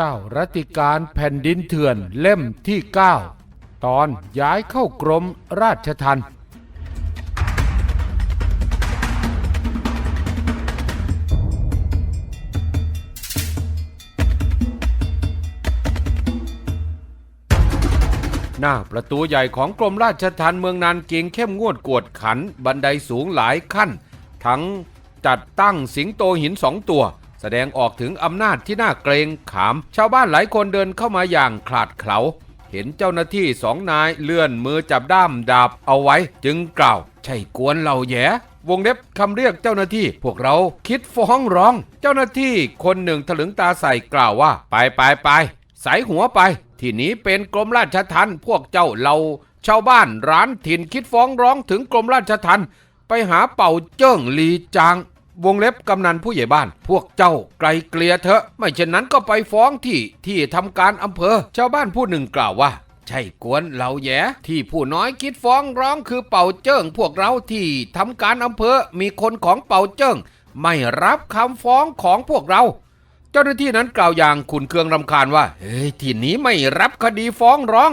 เจ้ารัติการแผ่นดินเถื่อนเล่มที่ 9 ตอนย้ายเข้ากรมราชทัณฑ์หน้าประตูใหญ่ของกรมราชทัณฑ์เมืองนานเกียงเข้มงวดกวดขัน บันไดสูงหลายขั้น ทั้งจัดตั้งสิงโตหินสองตัว แสดงออกถึงอำนาจที่น่าเกรงขาม ชาวบ้านหลายคนเดินเข้ามาอย่างขลาดเขลา เห็นเจ้าหน้าที่สองนายเลื่อนมือจับด้ามดาบเอาไว้ จึงกล่าว ใช่กวนเราแย่วงเล็บคำเรียกเจ้าหน้าที่ พวกเราคิดฟ้องร้อง เจ้าหน้าที่คนหนึ่งถลึงตาใส่กล่าวว่า ไปไปไปใส่หัวไป ที่นี้เป็นกรมราชทัณฑ์พวกเจ้าเราชาวบ้านร้านถิ่นคิดฟ้องร้องถึงกรมราชทัณฑ์ไปหาเป่าเจิ้งลีจาง วงเล็บกำนันผู้ใหญ่บ้าน พวกเจ้าไกลเกลียเถอะ ไม่เช่นนั้นก็ไปฟ้องที่ที่ทำการอำเภอ ชาวบ้านผู้หนึ่งกล่าวว่าใช่กวนเราแย่ที่ผู้น้อยคิดฟ้องร้องคือเป่าเจิ้ง พวกเราที่ทำการอำเภอมีคนของเป่าเจิ้ง ไม่รับคำฟ้องของพวกเรา เจ้าหน้าที่นั้นกล่าวอย่างขุนเคืองรำคาญว่า เฮ้ยที่นี้ไม่รับคดีฟ้องร้อง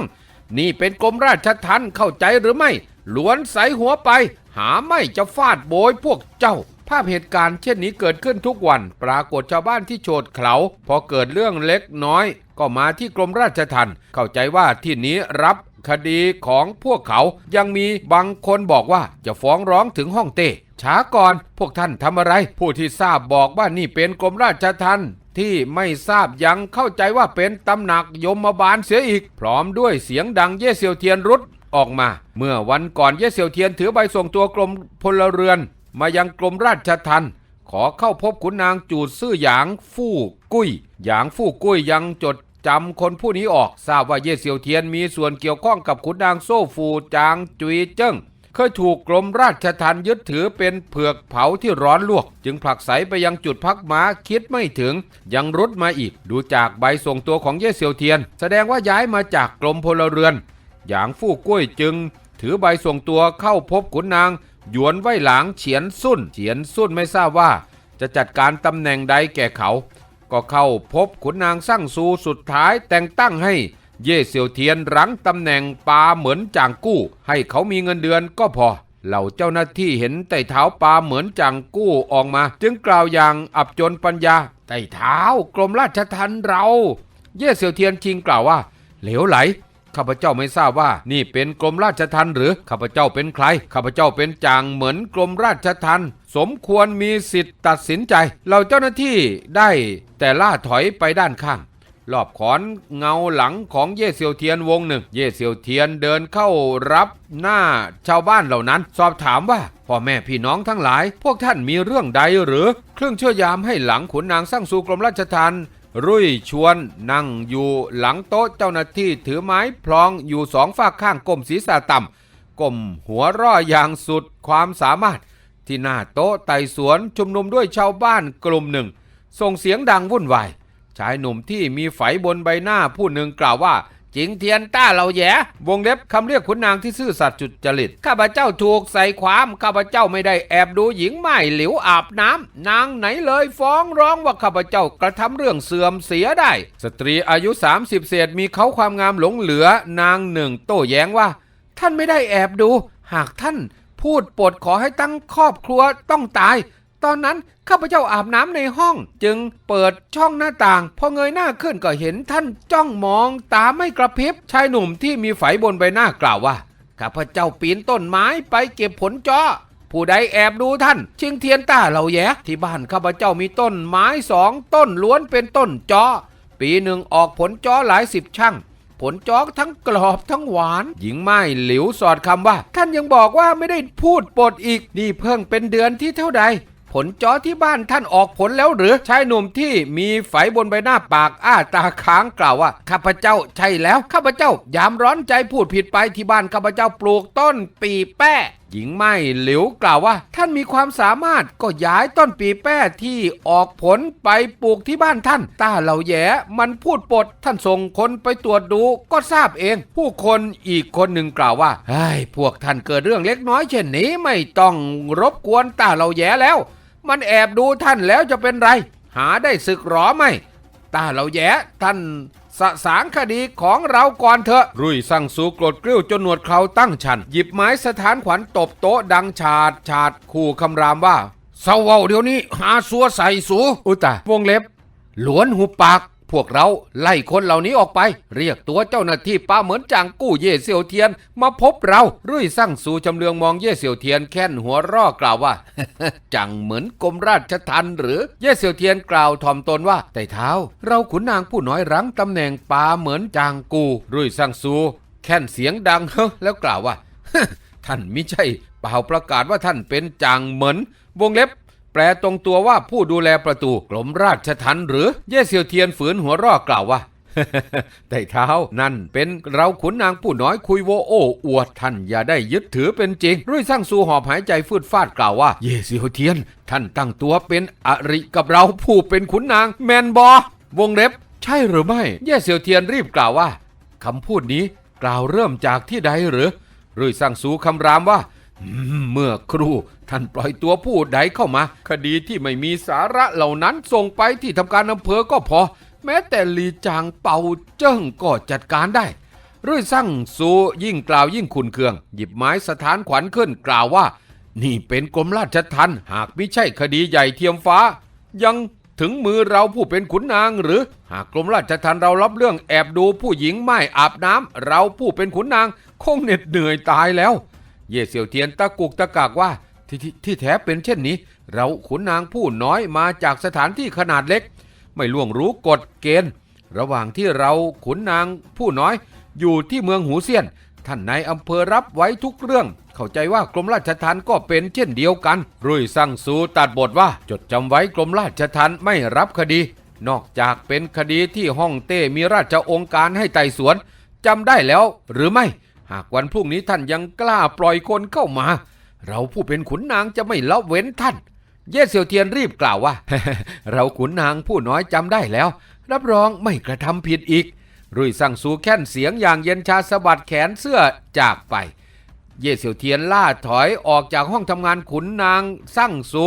นี่เป็นกรมราชทัณฑ์เข้าใจหรือไม่ล้วนใสหัวไป หาไม่จะฟาดโบยพวกเจ้า ภาพเหตุการณ์เช่นนี้เกิดขึ้นทุกวัน ปรากฏชาวบ้านที่โฉดเขา พอเกิดเรื่องเล็กน้อย ก็มาที่กรมราชทัณฑ์เข้าใจว่าที่นี้รับคดีของพวกเขายังมีบางคนบอกว่าจะฟ้องร้องถึงห้องเต้ช้าก่อนพวกท่านทำอะไร ผู้ที่ทราบบอกว่านี่เป็นกรมราชทัณฑ์ที่ไม่ทราบยังเข้าใจว่าเป็นตำหนักยมบาลเสียอีก พร้อมด้วยเสียงดังเย่เซียวเทียนรุดออกมา เมื่อวันก่อนเย่เซียวเทียนถือใบส่งตัวกรมพลเรือน มายังกรมราชทัณฑ์ขอเข้าพบขุนนางจูดซื่อหยางฟู่กุ้ย หยางฟู่กุ้ยยังจดจำคนผู้นี้ออก ทราบว่าเย่เซียวเทียนมีส่วนเกี่ยวข้องกับขุนนางโซ่ฟูจางจุยเจิ้งเคยถูกกรมราชทัณฑ์ยึดถือเป็นเผือกเผาที่ร้อนลวก จึงผลักไสไปยังจุดพักม้าคิดไม่ถึง ยังรุดมาอีก ดูจากใบส่งตัวของเย่เซียวเทียน แสดงว่าย้ายมาจากกรมพลเรือน หยางฟู่กุ้ยจึง ถือใบส่งตัวเข้าพบขุนนาง หยวนไว้หลางเฉียนสุ้นเฉียนสุ้นไม่ทราบว่า จะจัดการตำแหน่งใดแก่เขา ก็เข้าพบขุนนางสั่งซูสุดท้ายแต่งตั้งให้เย่เซี่ยวเทียนรั้งตำแหน่งปาเหมือนจางกู้ ให้เขามีเงินเดือนก็พอ เหล่าเจ้าหน้าที่เห็นไต่เท้าปาเหมือนจางกู้ออกมา จึงกล่าวอย่างอับจนปัญญาไต่เท้ากรมราชทัณฑ์เรา เย่เซี่ยวเทียนชิงกล่าวว่า เหลวไหล ข้าพเจ้าไม่ทราบว่า นี่เป็นกรมราชทัณฑ์หรือข้าพเจ้าเป็นใครข้าพเจ้าเป็นจางเหมือนกรมราชทัณฑ์สมควรมีสิทธิ์ตัดสินใจ เราเจ้าหน้าที่ได้แต่ล่าถอยไปด้านข้างรอบขอนเงาหลังของเย่เซียวเทียนวงหนึ่ง เย่เซียวเทียนเดินเข้ารับหน้าชาวบ้านเหล่านั้น สอบถามว่าพ่อแม่พี่น้องทั้งหลาย พวกท่านมีเรื่องใดหรือ เครื่องช่วยามให้หลังขุนนางสร้างสู่กรมราชทัณฑ์ รุ่ยชวนนั่งอยู่หลังโต๊ะเจ้าหน้าที่ถือไม้พลองอยู่สองฝากข้างก้มศีรษะต่ำก้มหัวร่ออย่างสุดความสามารถ ที่หน้าโต๊ะไต่สวนชุมนุมด้วยชาวบ้านกลุ่มหนึ่ง ส่งเสียงดังวุ่นวายชายหนุ่มที่มีไฝบนใบหน้าผู้หนึ่งกล่าวว่า จิงเทียนต้าเราแย่วงเล็บคำเรียกขุนนางที่ซื่อสัตย์จุดจริต ข้าพเจ้าถูกใส่ความข้าพเจ้าไม่ได้แอบดูหญิงไม้หลิวอาบน้ำนางไหนเลยฟ้องร้องว่าข้าพเจ้ากระทำเรื่องเสื่อมเสียได้ สตรีอายุ 30 เศษมีเขาความงามหลงเหลือนางหนึ่ง โต้แย้งว่า ท่านไม่ได้แอบดู หากท่านพูดปดขอให้ตั้งครอบครัวต้องตาย ตอนนั้นข้าพเจ้าอาบน้ำในห้อง จึงเปิดช่องหน้าต่าง พอเงยหน้าขึ้นก็เห็นท่านจ้องมองตาไม่กระพริบชายหนุ่มที่มีไฝบนใบหน้ากล่าวว่าข้าพเจ้าปีนต้นไม้ไปเก็บผลจ้อผู้ใดแอบดูท่าน ชิงเทียนต้าเหล่าแย่ที่บ้านข้าพเจ้ามีต้นไม้สองต้นล้วนเป็นต้นจ้อปีหนึ่งออกผลจ้อหลายสิบช่างผลจอกทั้งกรอบทั้งหวาน หญิงไม้หลิวสอดคำว่า ท่านยังบอกว่าไม่ได้พูดปดอีก นี่เพิ่งเป็นเดือนที่เท่าใด ผลจอที่บ้านท่านออกผลแล้วหรือชายหนุ่มที่มีไฝบนใบหน้าปากอ้าตาค้างกล่าวว่าข้าพเจ้าใช่แล้วข้าพเจ้ายามร้อนใจพูดผิดไปที่บ้านข้าพเจ้าปลูกต้นปีแป้หญิงไม้หลิวกล่าวว่า ท่านมีความสามารถก็ย้ายต้นปีแป้ที่ออกผลไปปลูกที่บ้านท่านต้าเหล่าแย่มันพูดปดท่านส่งคนไปตรวจดูก็ทราบเอง ผู้คนอีกคนหนึ่งกล่าวว่าเฮ้ยพวกท่านเกิดเรื่องเล็กน้อยเช่นนี้ไม่ต้องรบกวนต้าเหล่าแย่แล้ว มันแอบดูท่านแล้วจะเป็นไร หาได้ศึกหรอไหมตาเราแย่ท่านสะสางคดีของเราก่อนเถอะ รุ่ยสั่งสูโกรธกริ้วจนหนวดเขาตั้งชัน หยิบไม้สถานขวัญตบโต๊ะดังฉาดฉาดขู่คำรามว่าเศร้าเว้าเดี๋ยวนี้หาซัวใส่สูอุยตาวงเล็บ หลวนหุบปาก พวกเราไล่คนเหล่านี้ออกไป เรียกตัวเจ้าหน้าที่ป้าเหมือนจางกู้เย่เซียวเทียน มาพบเรารุ่ยสั่งสู่จำเลืองมองเย่เซียวเทียนแค้นหัวร่อกล่าวว่าจังเหมือนกรมราชทันหรือเย่เซียวเทียนกล่าวถ่อมตนว่าแต่เท้า เราขุนนางผู้น้อยรั้งตำแหน่งป้าเหมือนจางกู้รุ่ยสั่งสู่แค้นเสียงดังเฮ้แล้วกล่าวว่าท่านมิใช่เปล่าประกาศว่าท่านเป็นจางเหมือนวงเล็บ แปลตรงตัวว่าผู้ดูแลประตูกรมราชทันหรือเย่เซียวเทียนฝืนหัวรอกกล่าวว่าแต่เท้านั่นเป็นเราขุนนางผู้น้อยคุยโวโอ้อวดท่านอย่าได้ยึดถือเป็นจริงรุ่ยสร้างสูหอบหายใจฟืดฟาดกล่าวว่า เย่เซียวเทียน ท่านตั้งตัวเป็นอริกับเราผู้เป็นขุนนางแมนบอวงเล็บ ใช่หรือไม่ เย่เซียวเทียนรีบกล่าวว่าคำพูดนี้กล่าวเริ่มจากที่ใดหรือรุ่ยสร้างสูคำรามว่า เมื่อครูท่านปล่อยตัวผู้ใดเข้ามา คดีที่ไม่มีสาระเหล่านั้นส่งไปที่ทำการอำเภอก็พอ แม้แต่ลีจางเป่าเจิ้งก็จัดการได้รุ่ยสั่งสูยิ่งกล่าวยิ่งขุนเคือง หยิบไม้สถานขวัญขึ้นกล่าวว่า นี่เป็นกรมราชทัณฑ์หากไม่ใช่คดีใหญ่เทียมฟ้า ยังถึงมือเราผู้เป็นขุนนาง หรือหากกรมราชทัณฑ์เรารับเรื่องแอบดูผู้หญิงไม่อาบน้ำเราผู้เป็นขุนนาง คงเหน็ดเหนื่อยตายแล้ว เย่เสี่ยวเทียนตะกุกตะกากว่าทที่ที่แท้เป็นเช่นนี้ เราขุนนางผู้น้อยมาจากสถานที่ขนาดเล็ก ไม่ล่วงรู้กฎเกณฑ์ ระหว่างที่เราขุนนางผู้น้อย อยู่ที่เมืองหูเซียน ท่านนายอำเภอรับไว้ทุกเรื่อง เข้าใจว่ากรมราชทัณฑ์ก็เป็นเช่นเดียวกัน รุ่ยสั่งสูตัดบทว่า จดจำไว้กรมราชทัณฑ์ไม่รับคดี นอกจากเป็นคดีที่ห้องเต้มีราชองค์การให้ไต่สวนจำได้แล้วหรือไม่ หากวันพรุ่งนี้ท่านยังกล้าปล่อยคนเข้ามา เราผู้เป็นขุนนางจะไม่ละเว้นท่าน เย่เซี่ยวเทียนรีบกล่าวว่า เราขุนนางผู้น้อยจำได้แล้ว รับรองไม่กระทำผิดอีก รุ่ยสั่งสูแค้นเสียงอย่างเย็นชาสะบัดแขนเสื้อจากไป เย่เซี่ยวเทียนล่าถอยออกจากห้องทำงานขุนนางสั่งสู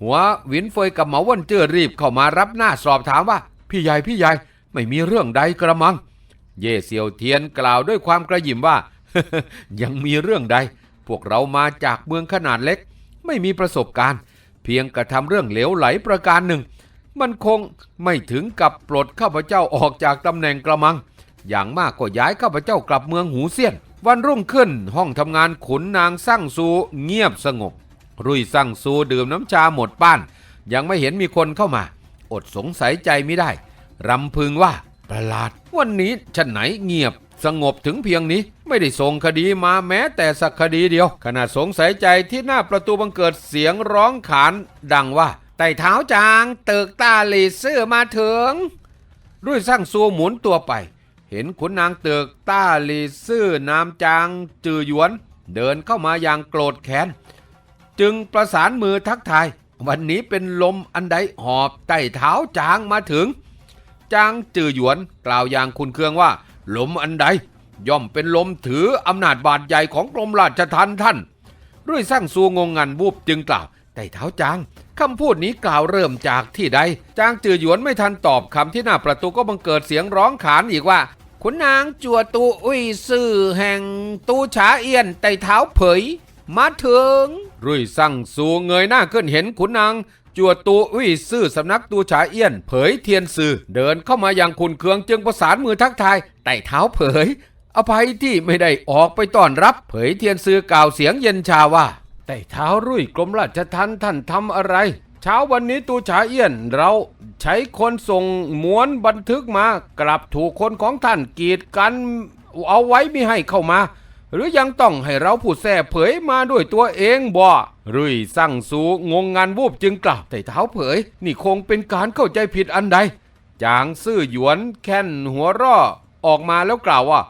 หัวหวินเฟยกับเหมาว่นเจือรีบเข้ามารับหน้าสอบถามว่า พี่ใหญ่พี่ใหญ่ไม่มีเรื่องใดกระมัง เย่เซียวเทียนกล่าวด้วยความกระหยิ่มว่า ยังมีเรื่องใด พวกเรามาจากเมืองขนาดเล็ก ไม่มีประสบการณ์ เพียงกระทำเรื่องเหลวไหลประการหนึ่ง มันคงไม่ถึงกับปลดข้าพเจ้าออกจากตำแหน่งกระมัง อย่างมากก็ย้ายข้าพเจ้ากลับเมืองหูเซียน วันรุ่งขึ้นห้องทำงานขุนนางสั่งซูเงียบสงบ รุ่ยสั่งซูดื่มน้ำชาหมดป้าน ยังไม่เห็นมีคนเข้ามา อดสงสัยใจไม่ได้รำพึงว่า ประหลาด วันนี้ฉันไหนเงียบสงบถึงเพียงนี้ไม่ได้ส่งคดีมาแม้แต่สักคดีเดียว ขณะสงสัยใจที่หน้าประตูบังเกิดเสียงร้องขานดังว่าไต่เท้าจางเติกตาลีเสื้อมาถึงรุ่ยสร้างซัวหมุนตัวไป เห็นขุนนางเติกต้าลีซื่อนามจางจือหยวน เดินเข้ามาอย่างโกรธแค้นจึงประสานมือทักทาย วันนี้เป็นลมอันใดหอบไต่เท้าจางมาถึง จางจือหยวนกล่าวอย่างคุณเครืองว่า ลมอันใด ย่อมเป็นลมถืออำนาจบาดใหญ่ของกรมราชทัณฑ์ท่านรุ่ยสร้างซูงงงันวูบจึงกล่าวไต่เท้าจางคำพูดนี้กล่าวเริ่มจากที่ใด จางจือหยวนไม่ทันตอบคำที่หน้าประตูก็บังเกิดเสียงร้องขานอีกว่าขุนนางจัวตูอุ้ยซื่อแห่งตูฉาเอียนไต่เท้าเผย มาถึงรุ่ยสั่งสูเงยหน้าขึ้นเห็นขุนนาง จัวตูอุ้ยซื่อสำนักตูฉาเอี้ยน เผยเทียนซื่อเดินเข้ามาอย่างคุณเคืองจึงประสานมือทักทายไต่เท้าเผย อภัยที่ไม่ได้ออกไปต้อนรับ เผยเทียนซื่อกล่าวเสียงเย็นชาว่าไต่เท้ารุ่ยกรมราชทัณฑ์ท่านทำอะไร เช้าวันนี้ตูฉาเอี้ยนเราใช้คนส่งม้วนบันทึกมากลับถูกคนของท่านกีดกันเอาไว้ไม่ให้เข้ามา หรือยังต้องให้เราผู้แส่เผยมาด้วยตัวเองบ่รุ่ยสั่งสูงงงานวูบจึงกล่าวแต่เท้าเผย นี่คงเป็นการเข้าใจผิดอันใดจางซื่อหยวนแค่นหัวร่อออกมาแล้วกล่าวว่า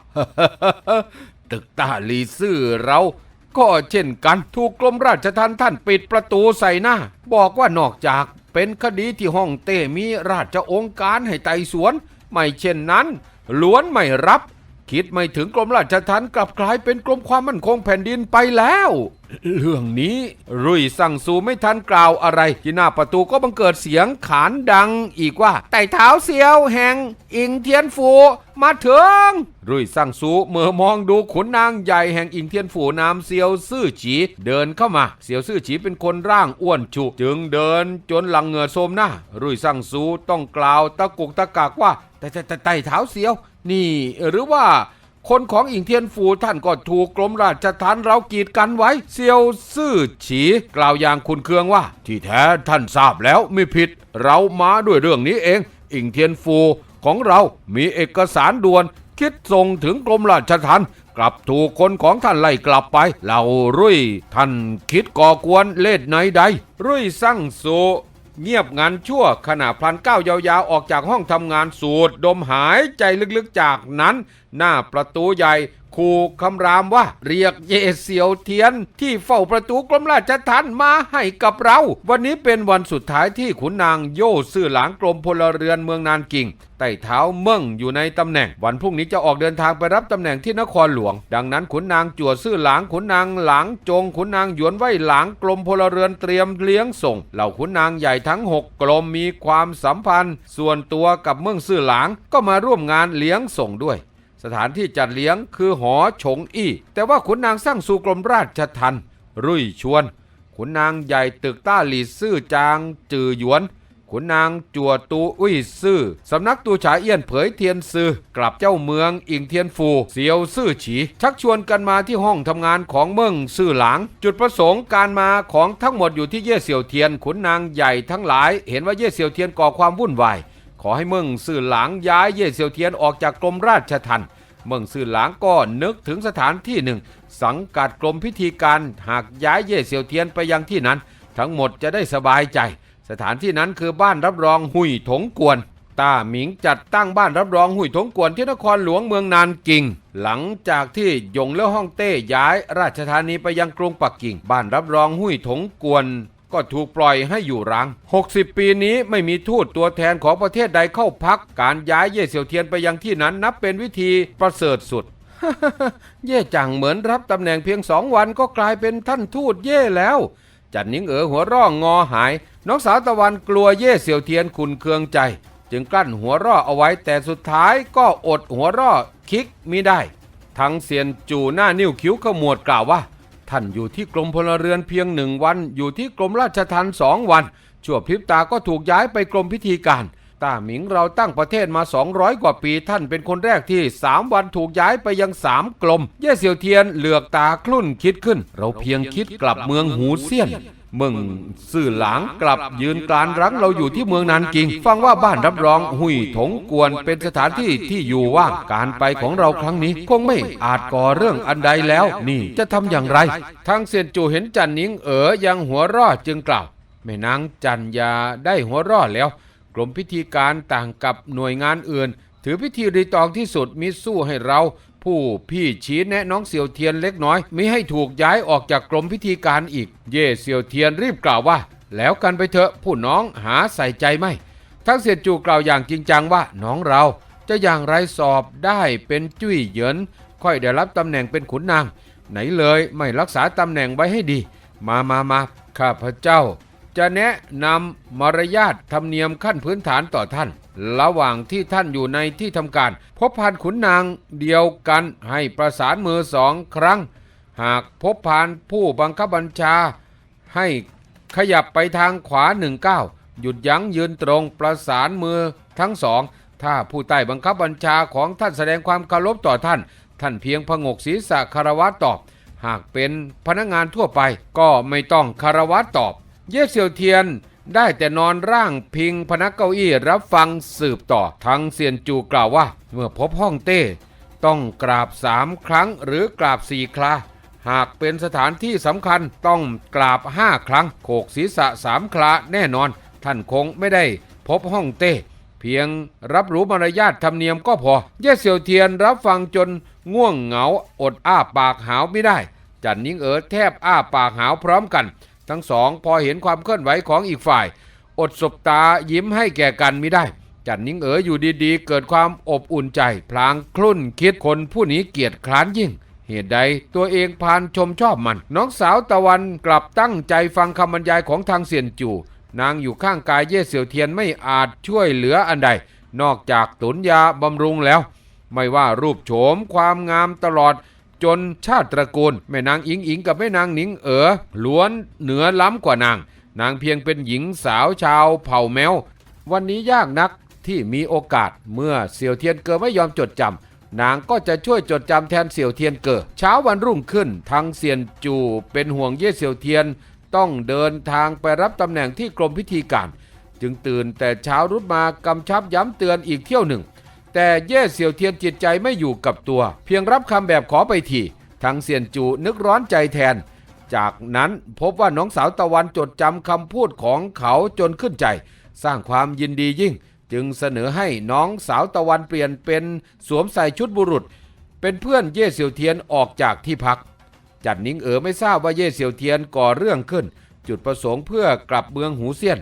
ตึกตาลีซื่อเราก็เช่นกันถูกกรมราชทัณฑ์ท่านปิดประตูใส่หน้า บอกว่านอกจากเป็นคดีที่ห้องเต้มีราชองค์การให้ไต่สวน ไม่เช่นนั้นล้วนไม่รับ คิดไม่ถึงกรมราชทัณฑ์กลับกลายเป็นกรมความมั่นคงแผ่นดินไปแล้ว เรื่องนี้รุ่ยสั่งสูไม่ทันกล่าวอะไร ที่หน้าประตูก็บังเกิดเสียงขานดังอีกว่า ไต่เท้าเสียวแห่ง อิงเทียนฟูมาถึงรุ่ยสั่งสูเมื่อมองดูขุนนางใหญ่แห่งอิงเทียนฝูนามเซียวซื่อฉีเดินเข้ามา เซียวซื่อฉีเป็นคนร่างอ้วนฉุจึงเดินจนหลังเหงื่อโทมหน้ารุ่ยสั่งสูต้องกล่าวตะกุกตะกากว่าแต่แต่แต่ไต่เท้าเสียว นี่ หรือว่าคนของอิงเทียนฟูท่านก็ถูกกรมราชทัณฑ์เรากีดกันไว้ เซียวซื่อฉีกล่าวอย่างคุณเคืองว่า ที่แท้ท่านทราบแล้วไม่ผิด เรามาด้วยเรื่องนี้เอง อิงเทียนฟูของเรามีเอกสารด่วน คิดส่งถึงกรมราชทัณฑ์กลับถูกคนของท่านไล่กลับไปเหล่ารุ่ย ท่านคิดก่อกวนเล่นไหนใด รุ่ยสั่งโซ เงียบงันชั่วขณะพลันก้าวยาวๆ ออกจากห้องทำงานสูดดมหายใจลึกๆจากนั้น หน้าประตูใหญ่ คูคำรามว่า เรียกเยเสียวเทียนที่เฝ้าประตูกรมราชทัณฑ์มาให้กับเรา วันนี้เป็นวันสุดท้ายที่ขุนนางโย่ซื่อหลางกรมพลเรือนเมืองนานกิงไต่เท้าเมิ่งอยู่ในตำแหน่ง วันพรุ่งนี้จะออกเดินทางไปรับตำแหน่งที่นครหลวง ดังนั้นขุนนางจั่วซื่อหลางขุนนางหลางจงขุนนางหยวนไว้หลางกรมพลเรือนเตรียมเลี้ยงส่ง เหล่าขุนนางใหญ่ทั้งหกกรมมีความสัมพันธ์ ส่วนตัวกับเมืองซื่อหลางก็มาร่วมงานเลี้ยงส่งด้วย สถานที่จัดเลี้ยงคือหอฉงอี้ แต่ว่าขุนนางสร้างสู่กรมราชทัณฑ์รุ่ยชวน ขุนนางใหญ่ตึกต้าหลีซื่อจางจือหยวน ขุนนางจัวตูอุ้ยซื่อสำนักตูฉาเอี้ยนเผยเทียนซื่อกลับเจ้าเมืองอิงเทียนฟูเสียวซื่อฉี ชักชวนกันมาที่ห้องทำงานของเมืองซื่อหลาง จุดประสงค์การมาของทั้งหมดอยู่ที่เย่เสียวเทียน ขุนนางใหญ่ทั้งหลาย เห็นว่าเย่เสียวเทียนก่อความวุ่นวาย ขอให้เมืองซื่อหลางย้ายเย่เสียวเทียนออกจากกรมราชทัณฑ์เมืองซื่อหลางก็นึกถึงสถานที่หนึ่ง สังกัดกรมพิธีการหากย้ายเย่เสียวเทียนไปยังที่นั้น ทั้งหมดจะได้สบายใจ สถานที่นั้นคือบ้านรับรองหุยถงกวนต้าหมิงจัดตั้งบ้านรับรองหุยถงกวนที่นครหลวงเมืองนานกิง หลังจากที่ยงเล่อฮ่องเต้ย้ายราชธานีไปยังกรุงปักกิ่ง บ้านรับรองหุยถงกวน ก็ถูกปล่อยให้อยู่ร้าง60 ปีนี้ไม่มีทูตตัวแทนของประเทศใดเข้าพัก การย้ายเย่เสี่ยวเทียนไปยังที่นั้นนับเป็นวิธีประเสริฐสุด เย่จังเหมือนรับตำแหน่งเพียงสองวันก็กลายเป็นท่านทูตเย่แล้ว จันนิงเอ๋อหัวร่องงอหาย น้องสาวตะวันกลัวเย่เสี่ยวเทียนคุณเคืองใจ จึงกลั้นหัวร่อเอาไว้แต่สุดท้ายก็อดหัวร่อคิกไมิได้ ทั้งเซียนจูหน้านิ้วคิ้วขมวดกล่าวว่า ท่านอยู่ที่กรมพลเรือนเพียงหนึ่งวัน อยู่ที่กรมราชทัณฑ์สองวัน ชั่วพริบตาก็ถูกย้ายไปกรมพิธีการต้าหมิงเราตั้งประเทศมา 200 กว่าปีท่านเป็นคนแรกที่ 3 วันถูกย้ายไปยัง 3กรมเย่เสี่ยวเทียนเหลือกตาคลุ่นคิดขึ้น เราเพียงคิดกลับเมืองหูเซียน เมืองสื่อหลางกลับยืนกลานรังเราอยู่ที่เมืองนานกิง ฟังว่าบ้านรับรองหุยถงกวนเป็นสถานที่ที่อยู่ว่างการไปของเราครั้งนี้ คงไม่อาจก่อเรื่องอันใดแล้ว นี่จะทำอย่างไร ทางเซียนจูเห็นจันนิงเอ๋อยังหัวรอดจึงกล่าวแม่นางจันยาได้หัวรอดแล้วกรมพิธีการต่างกับหน่วยงานอื่น ถือพิธีรีตองที่สุดมิสู้ให้เรา ผู้พี่ชี้แนะน้องเสี่ยวเทียนเล็กน้อยมิให้ถูกย้ายออกจากกรมพิธีการอีก เย่เสี่ยวเทียนรีบกล่าวว่า แล้วกันไปเถอะผู้น้องหาใส่ใจไหมทั้งเสียจูกล่าวอย่างจริงจังว่าน้องเราจะอย่างไรสอบได้เป็นจุ้ยเหยินค่อยได้รับตำแหน่งเป็นขุนนาง ไหนเลยไม่รักษาตำแหน่งไว้ให้ดี มามามาข้าพเจ้า จะแนะนำมารยาทธรรมเนียมขั้นพื้นฐานต่อท่าน ระหว่างที่ท่านอยู่ในที่ทำการ พบพานขุนนางเดียวกันให้ประสานมือสองครั้ง หากพบพานผู้บังคับบัญชา ให้ขยับไปทางขวาหนึ่งก้าวหยุดยั้งยืนตรงประสานมือทั้งสอง ถ้าผู้ใต้บังคับบัญชาของท่านแสดงความเคารพต่อท่าน ท่านเพียงพงกศีรษะคารวะตอบ หากเป็นพนักงานทั่วไปก็ไม่ต้องคารวะตอบ เย่เซียวเทียน ได้แต่นอนร่างพิงพนักเก้าอี้รับฟังสืบต่อทั้งเซียนจูกล่าวว่า เมื่อพบห้องเต้ ต้องกราบสามครั้งหรือกราบสี่คราหากเป็นสถานที่สำคัญต้องกราบห้าครั้ง โขกศีรษะสามคราแน่นอน ท่านคงไม่ได้พบห้องเต้ เพียงรับรู้มารยาทธรรมเนียมก็พอ เย่เสี่ยวเทียนรับฟังจนง่วงเหงาอดอ้าปากหาวไม่ได้ จันนิงเอ๋อแทบอ้าปากหาวพร้อมกัน ทั้งสองพอเห็นความเคลื่อนไหวของอีกฝ่าย อดสบตายิ้มให้แก่กันไม่ได้ จันนิ่งเอ๋ออยู่ดีๆ เกิดความอบอุ่นใจ พลางคลุ่นคิดคนผู้นี้เกียจคร้านยิ่ง เหตุใดตัวเองพานชมชอบมัน น้องสาวตะวันกลับตั้งใจฟังคำบรรยายของทางเซียนจูนางอยู่ข้างกายเย่เสี่ยวเทียนไม่อาจช่วยเหลืออันใด นอกจากตุนยาบำรุงแล้ว ไม่ว่ารูปโฉมความงามตลอด จนชาติตระกูลแม่นางอิงอิงกับแม่นางหนิงเอ๋อล้วนเหนือล้ำกว่านาง นางเพียงเป็นหญิงสาวชาวเผ่าแมว วันนี้ยากนักที่มีโอกาสเมื่อเสี่ยวเทียนเกอไม่ยอมจดจำนางก็จะช่วยจดจำแทนเสี่ยวเทียนเกอเช้าวันรุ่งขึ้นทางเซียนจูเป็นห่วงเย่เสี่ยวเทียน ต้องเดินทางไปรับตำแหน่งที่กรมพิธีการ จึงตื่นแต่เช้ารุดมากำชับย้ำเตือนอีกเที่ยวหนึ่ง แต่เย่เสี่ยวเทียนจิตใจไม่อยู่กับตัว เพียงรับคำแบบขอไปทีทางเซียนจูนึกร้อนใจแทน จากนั้นพบว่าน้องสาวตะวันจดจำคำพูดของเขาจนขึ้นใจ สร้างความยินดียิ่ง จึงเสนอให้น้องสาวตะวันเปลี่ยนเป็นสวมใส่ชุดบุรุษ เป็นเพื่อนเย่เสี่ยวเทียนออกจากที่พัก จัดนิงเอ๋อไม่ทราบว่าเย่เสี่ยวเทียนก่อเรื่องขึ้น จุดประสงค์เพื่อกลับเมืองหูเซียน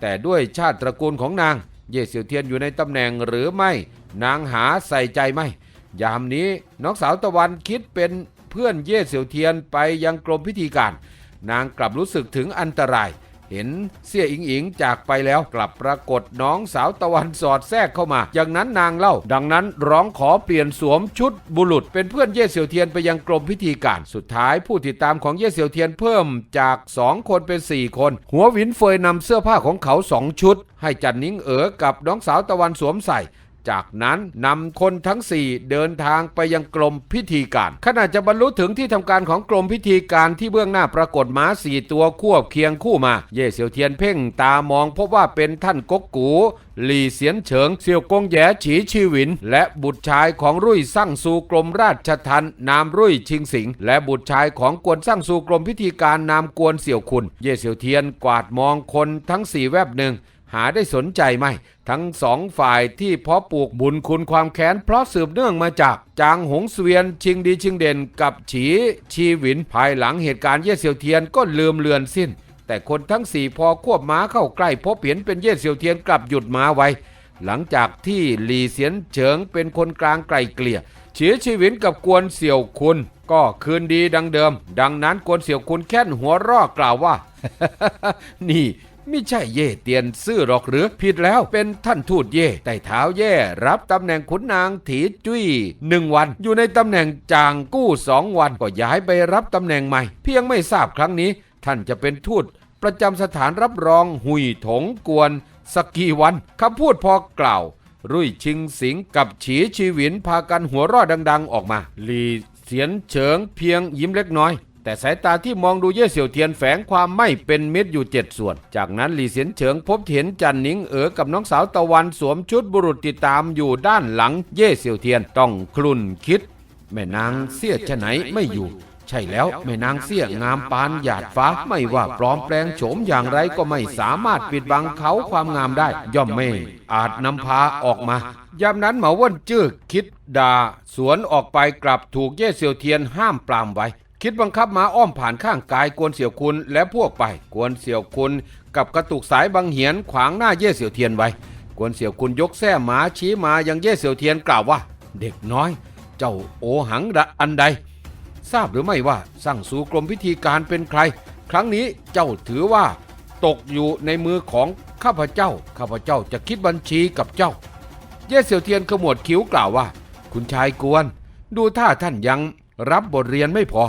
แต่ด้วยชาติตระกูลของนาง เย่เสี่ยวเทียนอยู่ในตำแหน่งหรือไม่ นางหาใส่ใจไหมยามนี้น้องสาวตะวันคิดเป็นเพื่อนเย่เสี่ยวเทียนไปยังกรมพิธีการ นางกลับรู้สึกถึงอันตราย เห็นเสี่ยอิงอิงจากไปแล้วกลับปรากฏน้องสาวตะวันสอดแทรกเข้ามา อย่างนั้นนางเล่า ดังนั้นร้องขอเปลี่ยนสวมชุดบุรุษ เป็นเพื่อนเย่เสี่ยวเทียนไปยังกรมพิธีการ สุดท้ายผู้ติดตามของเย่เสี่ยวเทียนเพิ่มจาก 2 คนเป็น 4 คน หัววินเฟยนำเสื้อผ้าของเขาสองชุด ให้จันนิ้งเอ๋อกับน้องสาวตะวันสวมใส่ จากนั้นนำคนทั้ง 4 เดินทางไปยังกรมพิธีการ ขณะจะบรรลุถึงที่ทำการของกรมพิธีการที่เบื้องหน้าปรากฏม้าสี่ตัวควบเคียงคู่มา เย่เสียวเทียนเพ่งตามองพบว่าเป็นท่านกกกูหลี่เสียนเฉิงเสี่ยวกงแยฉีชีวิน และบุตรชายของรุ่ยสั่งซูกรมราชทันนามรุ่ยชิงสิง และบุตรชายของกวนสั่งซูกรมพิธีการนามกวนเสี่ยวคุณ เย่เสียวเทียนกวาดมองคนทั้งสี่แวบหนึ่ง หาได้สนใจไหม ทั้งสองฝ่ายที่เพาะปลูกบุญคุณความแค้น เพราะสืบเนื่องมาจาก จางหงเสวียน ชิงดีชิงเด่นกับฉีชีหวิน ภายหลังเหตุการณ์เย่เสี่ยวเทียนก็ลืมเลือนสิ้น แต่คนทั้งสี่พอควบม้าเข้าใกล้พบเห็นเป็นเย่เสี่ยวเทียนกลับหยุดม้าไว้ หลังจากที่หลีเสียนเฉิงเป็นคนกลางไกลเกลี่ยฉีชีวินกับกวนเสี่ยวคุณ ก็คืนดีดังเดิม ดังนั้นกวนเสี่ยวคุณแค่นหัวรอกล่าวว่า นี่ ไม่ใช่เย่เตียนซื่อหรอกหรือผิดแล้วเป็นท่านทูตเย่แต่เท้าเย่รับตำแหน่งขุนนางถีจุ้ยหนึ่งวัน อยู่ในตำแหน่งจางกู้สองวันก็ย้ายไปรับตำแหน่งใหม่ เพียงไม่ทราบครั้งนี้ ท่านจะเป็นทูตประจำสถานรับรองหุยถงกวนสกกีวันคำพูดพอกล่าว รุ่ยชิงสิงกับฉีชีวินพากันหัวรอดดัง ๆ ออกมาหลีเสียนเฉิงเพียงยิ้มเล็กน้อย แต่สายตาที่มองดูเย่เสี่ยวเทียนแฝงความไม่เป็นมิตรอยู่เจ็ดส่วน จากนั้นหลีเสียนเฉิงพบเห็นจันหนิงเอ๋อกับน้องสาวตะวันสวมชุดบุรุษติดตามอยู่ด้านหลังเย่เสี่ยวเทียนต้องคลุนคิด แม่นางเสี้ยชะไหนไม่อยู่ ใช่แล้วแม่นางเสี้ยงามปานหยาดฟ้าไม่ว่าปลอมแปลงโฉมอย่างไรก็ไม่สามารถปิดบังเขาความงามได้ ย่อมไม่อาจนำพาออกมายามนั้นหมาว่นจื้อคิดด่าสวนออกไปกลับถูกเย่เสี่ยวเทียนห้ามปรามไว้ คิดบังคับม้าอ้อมผ่านข้างกายกวนเสี่ยวคุณและพวกไป กวนเสี่ยวคุณกับกระตุกสายบังเหียนขวางหน้าเย่เสี่ยวเทียนไว้ กวนเสี่ยวคุณยกแส้หมาชี้มายังเย่เสี่ยวเทียนกล่าวว่า เด็กน้อย เจ้าโอหังดะอันใด ทราบหรือไม่ว่าสั่งสู่กรมพิธีการเป็นใคร ครั้งนี้เจ้าถือว่า ตกอยู่ในมือของข้าพเจ้าข้าพเจ้าจะคิดบัญชีกับเจ้า เย่เสี่ยวเทียนขมวดคิ้วกล่าวว่า คุณชายกวน ดูท่าท่านยังรับบทเรียนไม่พอ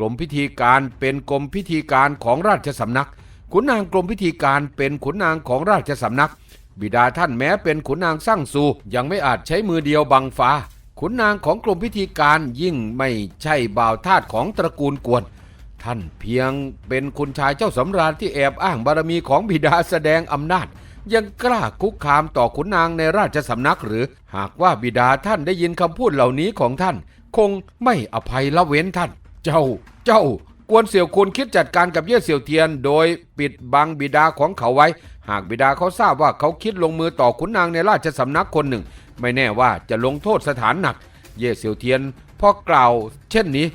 กรมพิธีการเป็นกรมพิธีการของราชสำนัก ขุนนางกรมพิธีการเป็นขุนนางของราชสำนัก บิดาท่านแม้เป็นขุนนางสร้างสูยังไม่อาจใช้มือเดียวบังฟ้า ขุนนางของกรมพิธีการยิ่งไม่ใช่บ่าวทาสของตระกูลกวน ท่านเพียงเป็นคุณชายเจ้าสำราญที่แอบอ้างบารมีของบิดาแสดงอำนาจยังกล้าคุกคามต่อขุนนางในราชสำนักหรือ หากว่าบิดาท่านได้ยินคำพูดเหล่านี้ของท่าน คงไม่อภัยละเว้นท่าน เจ้า เจ้ากวนเสี่ยวคุณคิดจัดการกับเย่เสี่ยวเทียน โดยปิดบังบิดาของเขาไว้ หากบิดาเขาทราบว่าเขาคิดลงมือต่อขุนนางในราชสำนักคนหนึ่ง ไม่แน่ว่าจะลงโทษสถานหนัก เย่เสี่ยวเทียนพอกล่าว เช่นนี้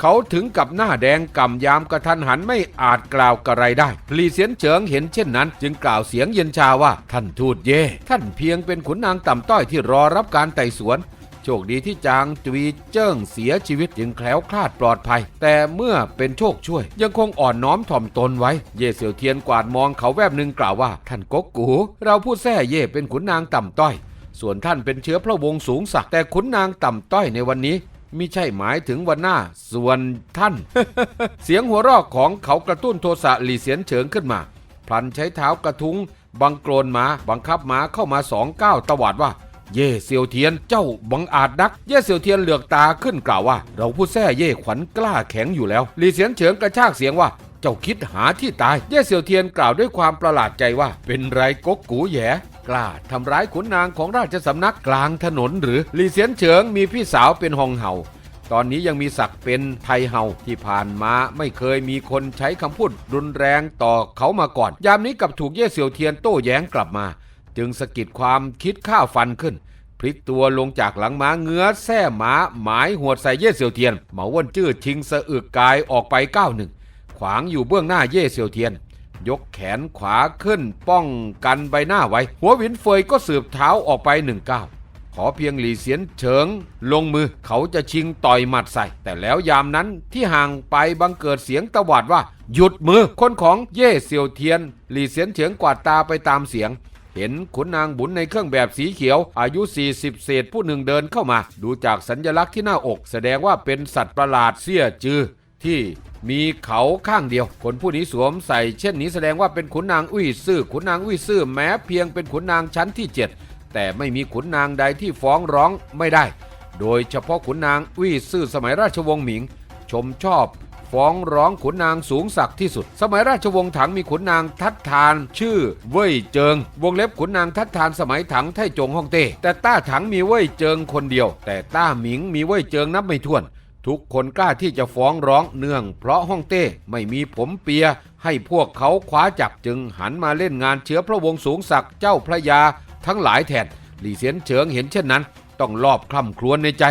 เขาถึงกับหน้าแดงกำยามกระทันหันไม่อาจกล่าวกระไรได้หลีเสียนเฉิงเห็นเช่นนั้น จึงกล่าวเสียงเย็นชาว่า ท่านทูตเย่ท่านเพียงเป็นขุนนางต่ำต้อยที่รอรับการไต่สวน โชคดีที่จางจวีเจิ้งเสียชีวิตจึงแคล้วคลาดปลอดภัย แต่เมื่อเป็นโชคช่วย ยังคงอ่อนน้อมถ่อมตนไว้ เย่เสี่ยวเทียนกวาดมองเขาแวบหนึ่งกล่าวว่า ท่านก๊กกู เราพูดแท้เย่เป็นขุนนางต่ำต้อย ส่วนท่านเป็นเชื้อพระวงศ์สูงศักแต่ขุนนางต่ำต้อยในวันนี้มิใช่หมายถึงวันหน้า ส่วนท่าน เสียงหัวราะของเขากระตุ้นโทสะหลีเสียนเฉิงขึ้นมา พลันใช้เท้ากระทุ้งบังโกรนมาบังคับม้าเข้ามาสองก้าวตวาดว่า เย่เซียวเทียนเจ้าบังอาจนัก เย่เซียวเทียนเหลือกตาขึ้นกล่าวว่า เราผู้แท้เย่ขวัญกล้าแข็งอยู่แล้วหลีเสียนเฉิงกระชากเสียงว่าเจ้าคิดหาที่ตาย เย่เซียวเทียนกล่าวด้วยความประหลาดใจว่า เป็นไรก๊กกูแย่กล้าทำร้ายขุนนางของราชสำนักกลางถนนหรือหลีเสียนเฉิงมีพี่สาวเป็นหองเห่า ตอนนี้ยังมีศักดิ์เป็นไทเฮาที่ผ่านมาไม่เคยมีคนใช้คำพูดรุนแรงต่อเขามาก่อน ยามนี้กลับถูกเย่เซียวเทียนโต้แย้งกลับมา จึงสะกิดความคิดข้าวฟันขึ้น พลิกตัวลงจากหลังม้าเงื้อแส้ม้าหมายหัวใส่เย่เซียวเทียนเหมาว่นจื้อชิงสะอึกกายออกไปก้าวหนึ่ง ขวางอยู่เบื้องหน้าเย่เซียวเทียน ยกแขนขวาขึ้นป้องกันใบหน้าไว้ หัวหวินเฟยก็สืบเท้าออกไปหนึ่งก้าวขอเพียงหลีเสียนเฉิง ลงมือเขาจะชิงต่อยหมัดใส่ แต่แล้วยามนั้นที่ห่างไปบังเกิดเสียงตวาดว่า หยุดมือคนของเย่เซียวเทียน หลีเสียนเฉิงกวาดตาไปตามเสียง เห็นขุนนางบุญในเครื่องแบบสีเขียว อายุ 40 เศษผู้หนึ่งเดินเข้ามา ดูจากสัญลักษณ์ที่หน้าอก แสดงว่าเป็นสัตว์ประหลาดเสี้ยจือที่มีเขาข้างเดียว คนผู้นี้สวมใส่เช่นนี้แสดงว่าเป็นขุนนางอุ้ยซื่อขุนนางอุ้ยซื่อแม้เพียงเป็นขุนนางชั้นที่ 7 แต่ไม่มีขุนนางใดที่ฟ้องร้องไม่ได้ โดยเฉพาะขุนนางอุ้ยซื่อสมัยราชวงศ์หมิง ชมชอบ ฟ้องร้องขุนนางสูงศักดิ์ที่สุด สมัยราชวงศ์ถังมีขุนนางทัดทาน ชื่อเว่ยเจิง วงเล็บขุนนางทัดทานสมัยถังไทจงฮ่องเต้แต่ต้าถังมีเว่ยเจิงคนเดียว แต่ต้าหมิงมีเว่ยเจิงนับไม่ถ้วน ทุกคนกล้าที่จะฟ้องร้องเนื่อง เพราะฮ่องเต้ไม่มีผมเปีย ให้พวกเขาคว้าจับจึงหันมาเล่นงานเชื้อพระวงศ์สูงศักดิ์เจ้าพระยาทั้งหลายแทนหลี่เสียนเฉิงเห็นเช่นนั้น ต้องรอบคล่ำครวญในใจ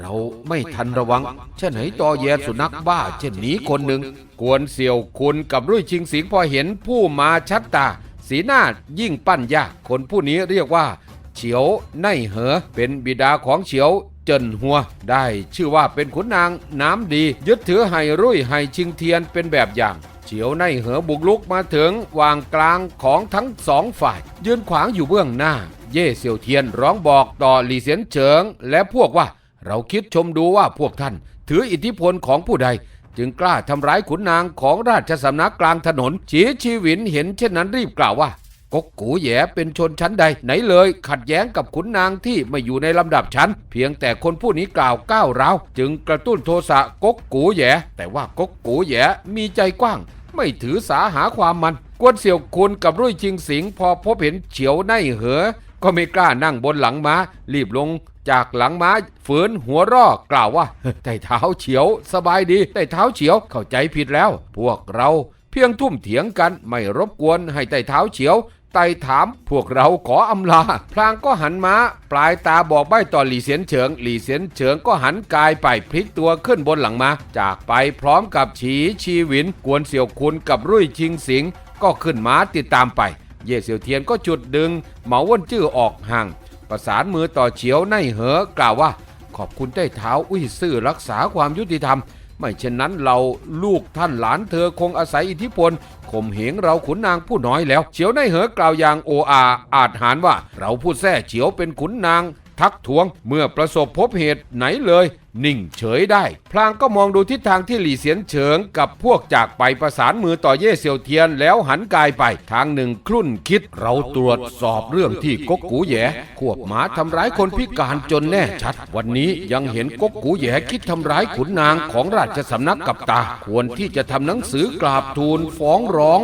เราไม่ทันระวังเช่นไหนตอแยสุนัขบ้า เช่นนี้คนหนึ่งกวนเสี่ยวคุณกับรุ่ยชิงสิงพอเห็นผู้มาชัดตา สีหน้ายิ่งปั้นยากคนผู้นี้เรียกว่า เฉียวไนเหอ เป็นบิดาของเฉียวเจินหัว ได้ชื่อว่าเป็นขุนนางน้ำดี ยึดถือไห่รุ่ยไห่ชิงเทียนเป็นแบบอย่างเฉียวไนเหอบุกลุกมาถึงวางกลางของทั้งสองฝ่าย ยืนขวางอยู่เบื้องหน้า เย่เสี่ยวเทียนร้องบอกต่อหลี่เสียนเฉิง และพวกว่า เราคิดชมดูว่าพวกท่าน ถืออิทธิพลของผู้ใด จึงกล้าทำร้ายขุนนางของราชสำนักกลางถนนฉีชีวินเห็นเช่นนั้นรีบกล่าวว่ากกกูแหยเป็นชนชั้นใดไหนเลย ขัดแย้งกับขุนนางที่ไม่อยู่ในลำดับชั้น เพียงแต่คนผู้นี้กล่าวก้าวร้าวจึงกระตุ้นโทสะกกกูแหยแต่ว่ากกกูแหยมีใจกว้าง ไม่ถือสาหาความมัน กวนเสี่ยวคุณกับรุ่ยชิงสิงพอพบเห็นเฉียวไนเหอ ก็ไม่กล้านั่งบนหลังม้า รีบลง จากหลังม้าฝืนหัวรอกกล่าวว่าไต่เท้าเฉียว สบายดีไต่เท้าเฉียวเข้าใจผิดแล้ว พวกเราเพียงทุ่มเถียงกันไม่รบกวนให้ไต่เท้าเฉียวไต่ถามพวกเราขออำลา พลางก็หันมาปลายตาบอกใบ้ต่อหลี่เสียนเฉิง หลี่เสียนเฉิงก็หันกายไปพลิกตัวขึ้นบนหลังมาจากไปพร้อมกับฉีชีวิน กวนเสี่ยวคุณกับรุ่ยชิงสิง ก็ขึ้นม้าติดตามไป เย่เสี่ยวเทียนก็จุดดึง เหมาว่นจื้อออกห่าง ประสานมือต่อเฉียวในเหอกล่าวว่า ขอบคุณได้เท้าอุ้ยซื่อรักษาความยุติธรรม ไม่เช่นนั้นเราลูกท่านหลานเธอคงอาศัยอิทธิพลข่มเหงเราขุนนางผู้น้อยแล้ว เฉียวในเหอกล่าวอย่างโออาอาจหารว่า เราผู้แท้เฉียวเป็นขุนนาง ทักท้วง เมื่อประสบพบเหตุไหนเลย นิ่งเฉยได้ พลางก็มองดูทิศทางที่หลี่เสียนเฉิงกับพวกจากไปประสานมือต่อเย่เซียวเทียนแล้วหันกายไป ทางหนึ่งคลุ่นคิดเราตรวจสอบเรื่องที่กกกูแย่ควบหมาทำร้ายคนพิการจนแน่ชัด วันนี้ยังเห็นกกกูแย่คิดทำร้ายขุนนางของราชสำนักกับตา ควรที่จะทำหนังสือกราบทูลฟ้องร้อง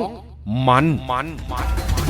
มันมันมัน